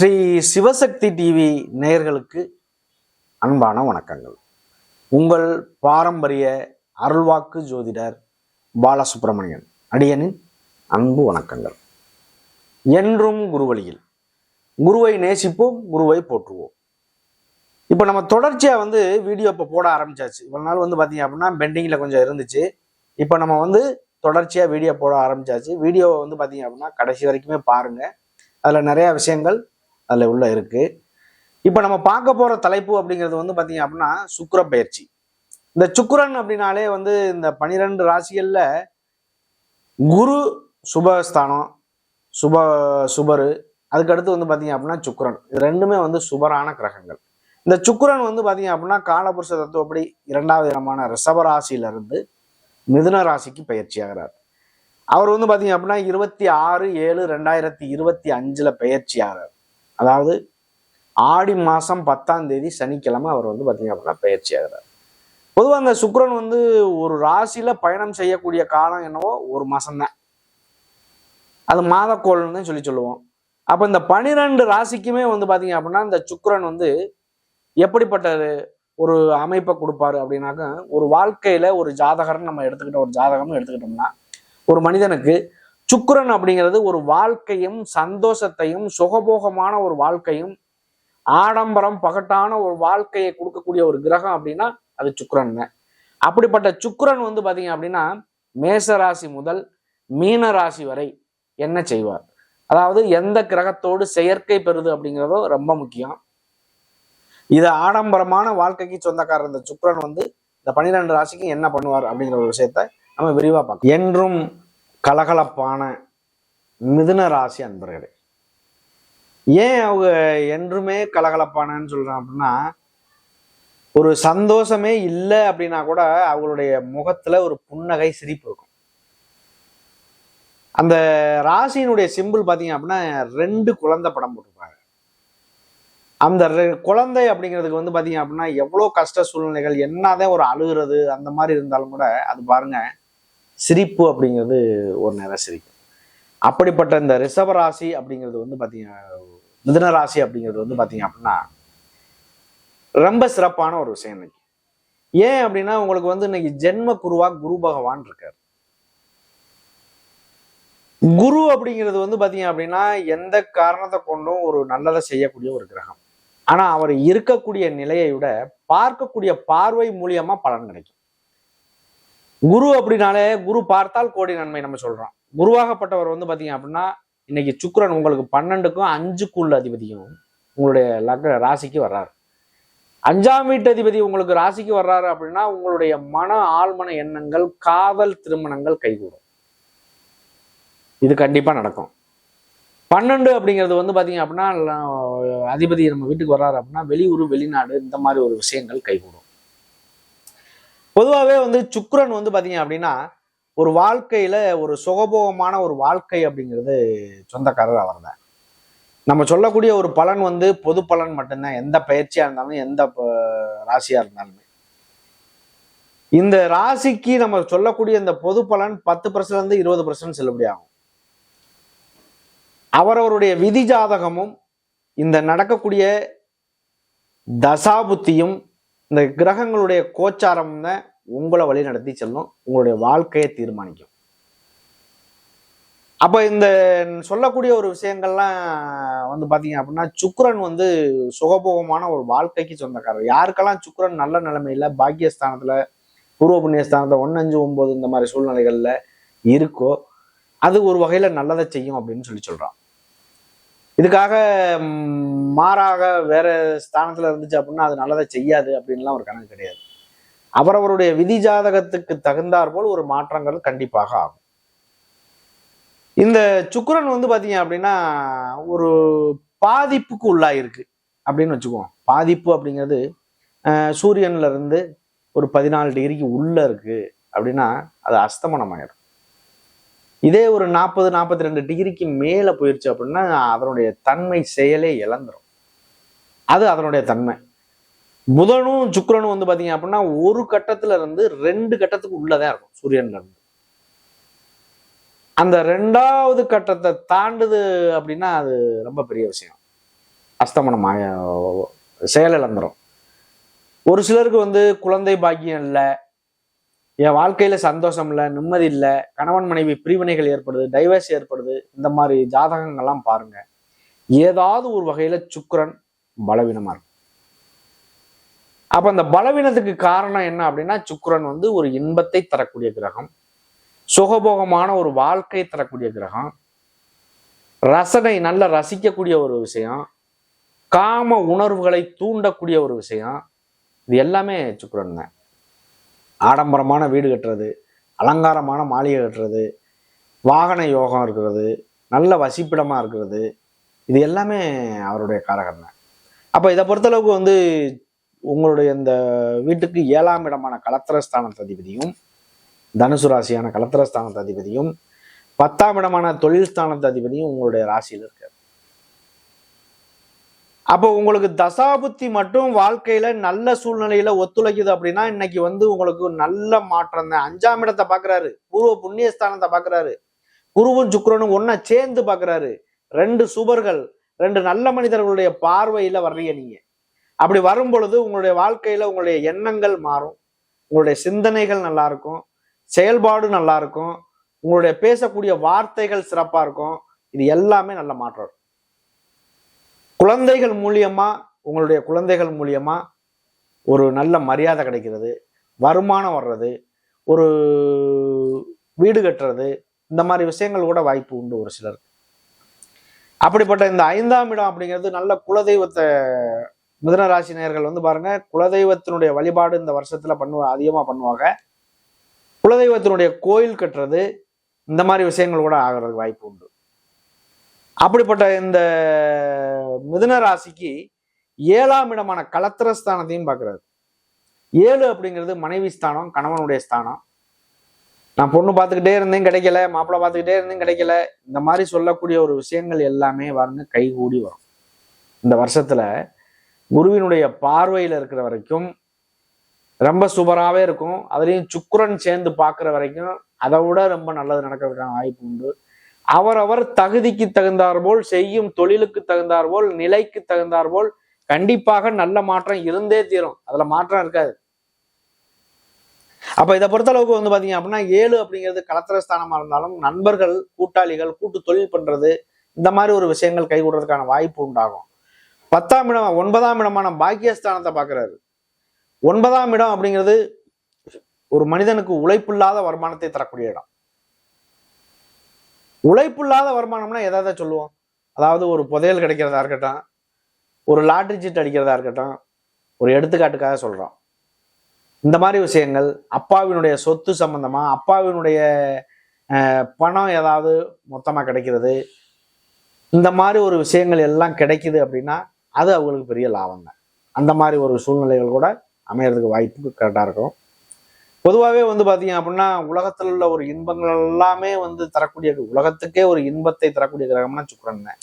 Sri Sivasakthi TV நேயர்களுக்கு அன்பான வணக்கங்கள். உங்கள் பாரம்பரிய அருள்வாக்கு ஜோதிடர் பாலசுப்பிரமணியன் அடியனின் அன்பு வணக்கங்கள். என்றும் குருவழியில். குருவை நேசிப்போம் குருவை போற்றுவோம். இப்போ நம்ம தொடர்ச்சியாக வந்து வீடியோ இப்போ போட ஆரம்பிச்சாச்சு. இவ்வளோ நாள் வந்து பார்த்தீங்க அப்படின்னா பெண்டிங்கில் கொஞ்சம் இருந்துச்சு. இப்போ நம்ம வந்து தொடர்ச்சியாக வீடியோ போட ஆரம்பிச்சாச்சு. வீடியோவை வந்து பார்த்தீங்க அப்படின்னா கடைசி வரைக்குமே பாருங்கள் அதில் நிறையா விஷயங்கள் அதில் உள்ள இருக்குது இப்போ நம்ம பார்க்க போகிற தலைப்பு அப்படிங்கிறது வந்து பார்த்தீங்க அப்படின்னா சுக்கர பயிற்சி. இந்த சுக்கரன் அப்படின்னாலே வந்து இந்த பனிரெண்டு ராசிகளில் குரு சுபஸ்தானம் சுப சுபரு. அதுக்கடுத்து வந்து பார்த்தீங்க அப்படின்னா சுக்கிரன். இது ரெண்டுமே வந்து சுபரான கிரகங்கள். இந்த சுக்கரன் வந்து பார்த்தீங்க அப்படின்னா காலபுருஷ தத்துவப்படி இரண்டாவது இடமான ரிஷபராசியிலிருந்து மிதுன ராசிக்கு பயிற்சி ஆகிறார். அவர் வந்து பார்த்தீங்க அப்படின்னா இருபத்தி ஆறு ஏழு ரெண்டாயிரத்தி இருபத்தி அஞ்சில் பயிற்சி ஆகிறார். அதாவது ஆடி மாதம் பத்தாம் தேதி சனிக்கிழமை அவர் வந்து பார்த்தீங்க அப்படின்னா பயிற்சி ஆகிறார். பொதுவாக அந்த சுக்கரன் வந்து ஒரு ராசியில் பயணம் செய்யக்கூடிய காலம் என்னவோ ஒரு மாதம்தான் அது மாதக்கோள்னு சொல்லி சொல்லுவோம். அப்போ இந்த பனிரெண்டு ராசிக்குமே வந்து பார்த்தீங்க அப்படின்னா இந்த சுக்கரன் வந்து எப்படிப்பட்ட ஒரு அமைப்பை கொடுப்பாரு அப்படின்னாக்க ஒரு வாழ்க்கையில் ஒரு ஜாதகர்னு நம்ம எடுத்துக்கிட்ட ஒரு ஜாதகம்னு எடுத்துக்கிட்டோம்னா ஒரு மனிதனுக்கு சுக்கரன் அப்படிங்கிறது ஒரு வாழ்க்கையும் சந்தோஷத்தையும் சுகபோகமான ஒரு வாழ்க்கையும் ஆடம்பரம் பகட்டான ஒரு வாழ்க்கையை கொடுக்கக்கூடிய ஒரு கிரகம் அப்படின்னா அது சுக்கரன் தான். அப்படிப்பட்ட சுக்கரன் வந்து பாத்தீங்க அப்படின்னா மேச ராசி முதல் மீன ராசி வரை என்ன செய்வார்? அதாவது எந்த கிரகத்தோடு செயற்கை பெறுது அப்படிங்கிறதோ ரொம்ப முக்கியம். இது ஆடம்பரமான வாழ்க்கைக்கு சொந்தக்காரர் இந்த சுக்கரன் வந்து இந்த பன்னிரெண்டு ராசிக்கு என்ன பண்ணுவார் அப்படிங்கிற ஒரு விஷயத்த நம்ம விரிவாக பார்க்கலாம். என்றும் கலகலப்பான மிதுன ராசி அன்பர்களே. ஏன் அவங்க என்றுமே கலகலப்பானன்னு சொல்கிறேன் அப்படின்னா ஒரு சந்தோஷமே இல்லை அப்படின்னா கூட அவங்களுடைய முகத்துல ஒரு புன்னகை சிரிப்பு இருக்கும். அந்த ராசியினுடைய சிம்பிள் பார்த்தீங்க அப்படின்னா ரெண்டு குழந்தை படம் போட்டிருப்பாங்க. அந்த ரெ- குழந்தை அப்படிங்கிறதுக்கு வந்து பார்த்தீங்க அப்படின்னா எவ்வளோ கஷ்ட சூழ்நிலைகள் என்னதான் ஒரு அழுகிறது அந்த மாதிரி இருந்தாலும் கூட அது பாருங்கள் சிரிப்பு அப்படிங்கிறது ஒரு நேரம் சிரிக்கும் அப்படிப்பட்ட இந்த ரிஷப ராசி அப்படிங்கிறது வந்து பார்த்தீங்க மிதன ராசி அப்படிங்கிறது வந்து பார்த்தீங்க அப்படின்னா ரொம்ப சிறப்பான ஒரு விஷயம் இன்னைக்கு. ஏன் அப்படின்னா உங்களுக்கு வந்து இன்னைக்கு ஜென்ம குருவா குரு பகவான் இருக்கார். குரு அப்படிங்கிறது வந்து பார்த்தீங்க அப்படின்னா எந்த காரணத்தை கொண்டும் ஒரு நல்லதை செய்யக்கூடிய ஒரு கிரகம். ஆனால் அவர் இருக்கக்கூடிய நிலையை விட பார்க்கக்கூடிய பார்வை மூலியமா பலன் கிடைக்கும். குரு அப்படின்னாலே குரு பார்த்தால் கோடி நன்மை நம்ம சொல்றோம். குருவாகப்பட்டவர் வந்து பாத்தீங்க அப்படின்னா இன்னைக்கு சுக்கரன் உங்களுக்கு பன்னெண்டுக்கும் அஞ்சுக்குள்ள அதிபதியும் உங்களுடைய லக்ன ராசிக்கு வர்றாரு. அஞ்சாம் வீட்டு அதிபதி உங்களுக்கு ராசிக்கு வர்றாரு அப்படின்னா உங்களுடைய மன ஆழ்மன எண்ணங்கள் காதல் திருமணங்கள் கைகூடும். இது கண்டிப்பா நடக்கும். பன்னெண்டு அப்படிங்கிறது வந்து பாத்தீங்க அப்படின்னா அதிபதி நம்ம வீட்டுக்கு வர்றாரு அப்படின்னா வெளியூர் வெளிநாடு இந்த மாதிரி ஒரு விஷயங்கள் கைகூடும். பொதுவாகவே வந்து சுக்ரன் வந்து பார்த்தீங்க அப்படின்னா ஒரு வாழ்க்கையில ஒரு சுகபோகமான ஒரு வாழ்க்கை அப்படிங்கிறது சொந்தக்காரர் அவர் தான் நம்ம சொல்லக்கூடிய ஒரு பலன் வந்து பொது பலன் மட்டும்தான். எந்த பயிற்சியா இருந்தாலும் எந்த ப- ராசியா இருந்தாலுமே. இந்த ராசிக்கு நம்ம சொல்லக்கூடிய இந்த பொது பலன் பத்து பர்சன்ட் இருந்து இருபது பர்சன்ட் செல்லுபடி ஆகும். அவரவருடைய விதி ஜாதகமும் இந்த நடக்கக்கூடிய தசாபுத்தியும் இந்த கிரகங்களுடைய கோச்சாரம் தான் உங்களை வழி நடத்தி செல்லும் உங்களுடைய வாழ்க்கையை தீர்மானிக்கும். அப்போ இந்த சொல்லக்கூடிய ஒரு விஷயங்கள்லாம் வந்து பார்த்தீங்க அப்படின்னா சுக்ரன் வந்து சுகபோகமான ஒரு வாழ்க்கைக்கு சொந்தக்காரர். யாருக்கெல்லாம் சுக்ரன் நல்ல நிலைமையில் பாக்கியஸ்தானத்தில் பூர்வ புண்ணியஸ்தானத்தில் ஒன்று அஞ்சு ஒம்பது இந்த மாதிரி சூழ்நிலைகளில் இருக்கோ அது ஒரு வகையில் நல்லதை செய்யும் அப்படின்னு சொல்லி சொல்கிறான் இதுக்காக மாறாக வேற ஸ்தானத்தில் இருந்துச்சு அப்படின்னா அது நல்லதை செய்யாது அப்படின்லாம் ஒரு கணக்கு கிடையாது. அவரவருடைய விதி ஜாதகத்துக்கு தகுந்தார் போல் ஒரு மாற்றங்கள் கண்டிப்பாக ஆகும். இந்த சுக்கரன் வந்து பார்த்தீங்க அப்படின்னா ஒரு பாதிப்புக்கு உள்ளாயிருக்கு அப்படின்னு வச்சுக்குவோம். பாதிப்பு அப்படிங்கிறது சூரியன்ல இருந்து ஒரு பதினாலு டிகிரிக்கு உள்ள இருக்கு அப்படின்னா அது அஸ்தமனம் ஆயிடும் இதே ஒரு நாற்பது நாற்பத்தி ரெண்டு டிகிரிக்கு மேலே போயிடுச்சு அப்படின்னா அதனுடைய தன்மை செயலே இழந்துரும். அது அதனுடைய தன்மை. புதனும் சுக்கரனும் வந்து பாத்தீங்க அப்படின்னா ஒரு கட்டத்துல இருந்து ரெண்டு கட்டத்துக்கு உள்ளதான் இருக்கும் சூரியன்ல இருந்து அந்த ரெண்டாவது கட்டத்தை தாண்டுது அப்படின்னா அது ரொம்ப பெரிய விஷயம். அஸ்தமனம் ஆய செயலிழந்துரும் ஒரு சிலருக்கு வந்து குழந்தை பாக்கியம் இல்லை என் வாழ்க்கையில சந்தோஷம் இல்லை நிம்மதி இல்லை கணவன் மனைவி பிரிவினைகள் ஏற்படுது டைவர்ஸ் ஏற்படுது இந்த மாதிரி ஜாதகங்கள்லாம் பாருங்க. ஏதாவது ஒரு வகையில சுக்கரன் பலவீனமா இருக்கும். அப்ப அந்த பலவீனத்துக்கு காரணம் என்ன அப்படின்னா சுக்கரன் வந்து ஒரு இன்பத்தை தரக்கூடிய கிரகம் சுகபோகமான ஒரு வாழ்க்கை தரக்கூடிய கிரகம் ரசனை நல்ல ரசிக்கக்கூடிய ஒரு விஷயம் காம உணர்வுகளை தூண்டக்கூடிய ஒரு விஷயம் இது எல்லாமே சுக்கரன் தான். ஆடம்பரமான வீடு கட்டுறது அலங்காரமான மாளிகை கட்டுறது வாகன யோகம் இருக்கிறது நல்ல வசிப்பிடமாக இருக்கிறது இது எல்லாமே அவருடைய காரகம் தான். அப்போ இதை பொறுத்தளவுக்கு வந்து உங்களுடைய இந்த வீட்டுக்கு ஏழாம் இடமான கலத்திரஸ்தானத்து அதிபதியும் தனுசு ராசியான கலத்திரஸ்தானத்து அதிபதியும் பத்தாம் இடமான தொழில் ஸ்தானத்து அதிபதியும் உங்களுடைய ராசியில் இருக்கார். அப்போ உங்களுக்கு தசாபுத்தி மட்டும் வாழ்க்கையில நல்ல சூழ்நிலையில ஒத்துழைக்குது அப்படின்னா இன்னைக்கு வந்து உங்களுக்கு நல்ல மாற்றம் தான். அஞ்சாம் இடத்தை பாக்குறாரு பூர்வ புண்ணியஸ்தானத்தை பாக்குறாரு குருவும் சுக்கரனும் ஒன்னா சேர்ந்து பாக்குறாரு ரெண்டு சுபர்கள் ரெண்டு நல்ல மனிதர்களுடைய பார்வையில வர்றீங்க நீங்க. அப்படி வரும் பொழுது உங்களுடைய வாழ்க்கையில உங்களுடைய எண்ணங்கள் மாறும். உங்களுடைய சிந்தனைகள் நல்லா இருக்கும் செயல்பாடு நல்லா இருக்கும் உங்களுடைய பேசக்கூடிய வார்த்தைகள் சிறப்பா இருக்கும். இது எல்லாமே நல்ல மாற்றம். குழந்தைகள் மூலியமா உங்களுடைய குழந்தைகள் மூலியமா ஒரு நல்ல மரியாதை கிடைக்கிறது. வருமானம் வர்றது. ஒரு வீடு கட்டுறது. இந்த மாதிரி விஷயங்கள் கூட வாய்ப்பு உண்டு ஒரு சிலருக்கு. அப்படிப்பட்ட இந்த ஐந்தாம் இடம் அப்படிங்கிறது நல்ல குலதெய்வத்தை மிதன ராசி நேர்கள் வந்து பாருங்க குலதெய்வத்தினுடைய வழிபாடு இந்த வருஷத்துல பண்ணுவா அதிகமா பண்ணுவாங்க. குலதெய்வத்தினுடைய கோயில் கட்டுறது இந்த மாதிரி விஷயங்கள் கூட ஆகிறதுக்கு வாய்ப்பு உண்டு. அப்படிப்பட்ட இந்த மிதுன ராசிக்கு ஏழாம் இடமான கலத்திரஸ்தானத்தையும் பார்க்கிறாரு ஏழு அப்படிங்கிறது மனைவி ஸ்தானம் கணவனுடைய ஸ்தானம். நான் பொண்ணு பார்த்துக்கிட்டே இருந்தேன் கிடைக்கல. மாப்பிள்ளை பார்த்துக்கிட்டே இருந்தேன் கிடைக்கல. இந்த மாதிரி சொல்லக்கூடிய ஒரு விஷயங்கள் எல்லாமே பாருங்க கைகூடி வரும். இந்த வருஷத்துல குருவினுடைய பார்வையில் இருக்கிற வரைக்கும் ரொம்ப சூப்பராகவே இருக்கும். அதுலேயும் சுக்கிரன் சேர்ந்து பார்க்குற வரைக்கும் அதை விட ரொம்ப நல்லது நடக்கிறதுக்கான வாய்ப்பு உண்டு. அவரவர் தகுதிக்கு தகுந்தார் போல் செய்யும் தொழிலுக்கு தகுந்தார்போல் நிலைக்கு தகுந்தார் போல் கண்டிப்பாக நல்ல மாற்றம் இருந்தே தீரும். அதுல மாற்றம் இருக்காது. அப்ப இதை பொறுத்தளவுக்கு வந்து பாத்தீங்க அப்படின்னா ஏழு அப்படிங்கிறது கலத்திரஸ்தானமா இருந்தாலும் நண்பர்கள் கூட்டாளிகள் கூட்டு தொழில் பண்றது இந்த மாதிரி ஒரு விஷயங்கள் கைகூடுறதுக்கான வாய்ப்பு உண்டாகும். பத்தாம் இடம் ஒன்பதாம் இடமான பாக்கியஸ்தானத்தை பார்க்குறாரு. ஒன்பதாம் இடம் அப்படிங்கிறது ஒரு மனிதனுக்கு உழைப்பில்லாத வருமானத்தை தரக்கூடிய இடம். உழைப்பில்லாத வருமானம்னா எதை சொல்லுவோம். அதாவது ஒரு புதையல் கிடைக்கிறதா இருக்கட்டும் ஒரு லாட்ரி சீட் அடிக்கிறதா இருக்கட்டும் ஒரு எடுத்துக்காட்டுக்காக சொல்கிறோம் இந்த மாதிரி விஷயங்கள் அப்பாவினுடைய சொத்து சம்பந்தமா அப்பாவினுடைய பணம் ஏதாவது மொத்தமாக கிடைக்கிறது இந்த மாதிரி ஒரு விஷயங்கள் எல்லாம் கிடைக்குது அப்படின்னா அது அவங்களுக்கு பெரிய லாபம் தான். அந்த மாதிரி ஒரு சூழ்நிலைகள் கூட அமையறதுக்கு வாய்ப்பு கரெக்டாக இருக்கும். பொதுவாகவே வந்து பார்த்தீங்க அப்படின்னா உலகத்தில் உள்ள ஒரு இன்பங்கள் எல்லாமே வந்து தரக்கூடிய உலகத்துக்கே ஒரு இன்பத்தை தரக்கூடிய கிரகம்னா சுக்கிரன் தான்.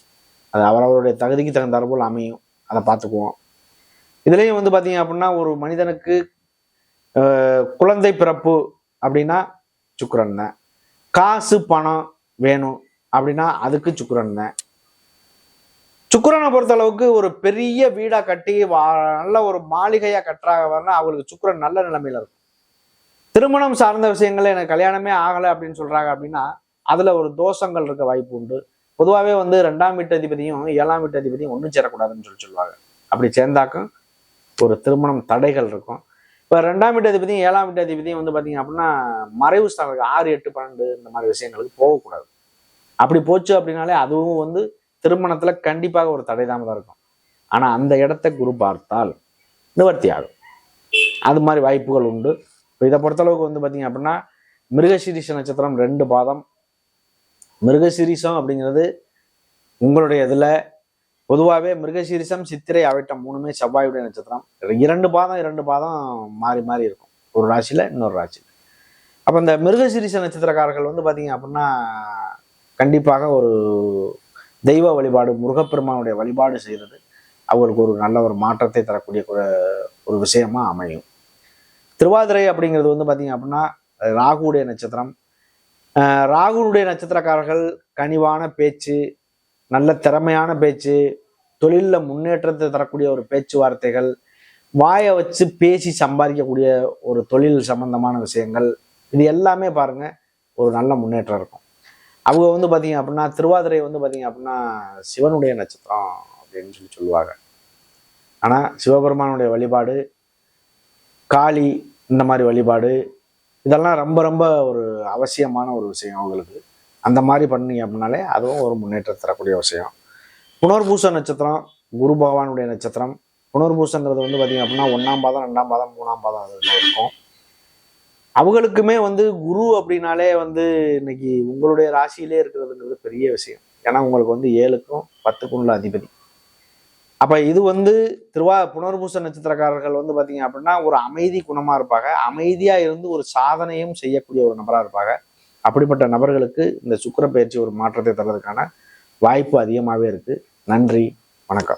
அது அவரவருடைய தகுதிக்கு தகுந்தாற் போல் அமையும். அதை பார்த்துக்குவோம். இதுலேயும் வந்து பார்த்தீங்க அப்படின்னா ஒரு மனிதனுக்கு குழந்தை பிறப்பு அப்படின்னா சுக்கிரன் தான். காசு பணம் வேணும் அப்படின்னா அதுக்கு சுக்கிரன் தான். சுக்கரனை பொறுத்த அளவுக்கு ஒரு பெரிய வீடா கட்டி வா நல்ல ஒரு மாளிகையா கட்டுறாங்க வரனா அவங்களுக்கு சுக்கிரன் நல்ல நிலைமையில இருக்கும். திருமணம் சார்ந்த விஷயங்கள்ல எனக்கு கல்யாணமே ஆகலை அப்படின்னு சொல்றாங்க அப்படின்னா அதுல ஒரு தோஷங்கள் இருக்க வாய்ப்பு உண்டு. பொதுவாகவே வந்து ரெண்டாம் வீட்டு அதிபதியும் ஏழாம் வீட்டு அதிபதியும் ஒன்றும் சேரக்கூடாதுன்னு சொல்லி சொல்லுவாங்க. அப்படி சேர்ந்தாக்கும் ஒரு திருமணம் தடைகள் இருக்கும். இப்போ ரெண்டாம் வீட்டு அதிபதியும் ஏழாம் வீட்டு அதிபதியும் வந்து பார்த்தீங்க அப்படின்னா மறைவு ஸ்தானம் ஆறு எட்டு பன்னெண்டு இந்த மாதிரி விஷயங்களுக்கு போகக்கூடாது. அப்படி போச்சு அப்படின்னாலே அதுவும் வந்து திருமணத்துல கண்டிப்பாக ஒரு தடை தான் இருக்கும். ஆனா அந்த இடத்த குரு பார்த்தால் நிவர்த்தி ஆகும் அது மாதிரி வாய்ப்புகள் உண்டு. இப்போ இதை பொறுத்தளவுக்கு வந்து பார்த்தீங்க அப்படின்னா மிருகசீரிஷ நட்சத்திரம் ரெண்டு பாதம். மிருகசீரிஷம் அப்படிங்கிறது உங்களுடைய இதில் பொதுவாகவே மிருகசீரிஷம் சித்திரை அவிட்டம் மூணுமே செவ்வாயுடைய நட்சத்திரம். இரண்டு பாதம் இரண்டு பாதம் மாறி மாறி இருக்கும். ஒரு ராசியில் இன்னொரு ராசி அப்போ இந்த மிருகசீரிஷ நட்சத்திரக்காரர்கள் வந்து பார்த்தீங்க அப்படின்னா கண்டிப்பாக ஒரு தெய்வ வழிபாடு முருகப்பெருமானுடைய வழிபாடு செய்கிறது அவருக்கு ஒரு நல்ல ஒரு மாற்றத்தை தரக்கூடிய ஒரு- விஷயமா அமையும். திருவாதிரை அப்படிங்கிறது வந்து பார்த்தீங்க அப்படின்னா ராகுடைய நட்சத்திரம். ராகுனுடைய நட்சத்திரக்காரர்கள் கனிவான பேச்சு நல்ல திறமையான பேச்சு தொழிலில் முன்னேற்றத்தை தரக்கூடிய ஒரு பேச்சுவார்த்தைகள் வாயை வச்சு பேசி சம்பாதிக்கக்கூடிய ஒரு தொழில் சம்பந்தமான விஷயங்கள் இது எல்லாமே பாருங்க ஒரு நல்ல முன்னேற்றம் இருக்கும். அவங்க வந்து பார்த்தீங்க அப்படின்னா திருவாதிரை வந்து பார்த்தீங்க அப்படின்னா சிவனுடைய நட்சத்திரம் அப்படின்னு சொல்லி சொல்லுவாங்க. ஆனால் சிவபெருமானுடைய வழிபாடு காளி இந்த மாதிரி வழிபாடு இதெல்லாம் ரொம்ப ரொம்ப ஒரு அவசியமான ஒரு விஷயம் அவங்களுக்கு. அந்த மாதிரி பண்ணீங்க அப்படின்னாலே அதுவும் ஒரு முன்னேற்றம் தரக்கூடிய விஷயம். புனர்பூச நட்சத்திரம் குரு பகவானுடைய நட்சத்திரம். புனர்பூசங்கிறது வந்து பார்த்தீங்க அப்படின்னா ஒன்றாம் பாதம் ரெண்டாம் பாதம் மூணாம் பாதம் அதில் இருக்கும். அவங்களுக்குமே வந்து குரு அப்படின்னாலே வந்து இன்னைக்கு உங்களுடைய ராசியிலே இருக்கிறதுங்கிறது பெரிய விஷயம். ஏன்னா உங்களுக்கு வந்து ஏழுக்கும் பத்துக்கும் உள்ள அதிபதி. அப்ப இது வந்து திருவா புனர்பூச நட்சத்திரக்காரர்கள் வந்து பாத்தீங்க அப்படின்னா ஒரு அமைதி குணமா இருப்பாங்க. அமைதியா இருந்து ஒரு சாதனையும் செய்யக்கூடிய ஒரு நபரா இருப்பாங்க. அப்படிப்பட்ட நபர்களுக்கு இந்த சுக்கிர பயிற்சி ஒரு மாற்றத்தை தர்றதுக்கான வாய்ப்பு அதிகமாகவே இருக்கு. நன்றி வணக்கம்.